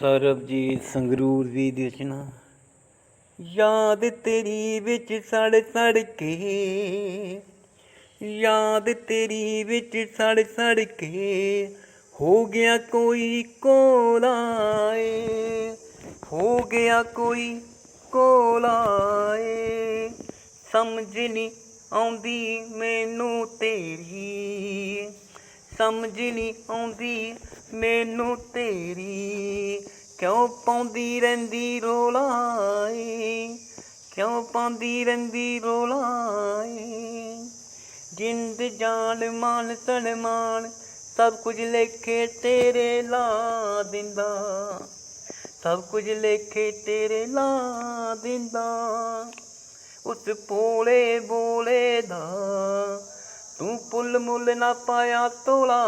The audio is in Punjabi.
ਸਰਬਜੀਤ ਸੰਗਰੂਰ ਦੀ ਦਿਸ਼ਨਾ ਯਾਦ ਤੇਰੀ ਵਿੱਚ ਸੜ ਸੜ ਕੇ। ਯਾਦ ਤੇਰੀ ਵਿੱਚ ਸੜ ਸੜ ਕੇ। ਹੋ ਗਿਆ ਕੋਈ ਕੋਲਾਏ। ਹੋ ਗਿਆ ਕੋਈ ਕੋਲਾਏ। ਸਮਝ ਨਹੀਂ ਆਉਂਦੀ ਮੈਨੂੰ ਤੇਰੀ। ਸਮਝ ਨਹੀਂ ਆਉਂਦੀ ਮੈਨੂੰ ਤੇਰੀ। ਕਿਉਂ ਪਾਉਂਦੀ ਰਹਿੰਦੀ ਰੋਲਾ ਏ ਕਿਉਂ ਪਾਉਂਦੀ ਰਹਿੰਦੀ ਰੋਲਾ ਏ ਜਿੰਦ ਜਾਨ ਮਾਨ ਸਨਮਾਨ ਸਭ ਕੁਝ ਲੇਖੇ ਤੇਰੇ ਲਾ ਦਿੰਦਾ। ਸਭ ਕੁਝ ਲੇਖੇ ਤੇਰੇ ਲਾ ਦਿੰਦਾ। ਉਸ ਭੋਲੇ ਬੋਲੇ ਦਾ ਤੂੰ ਪੁੱਲ ਮੁੱਲ ਨਾ ਪਾਇਆ ਤੋਲਾ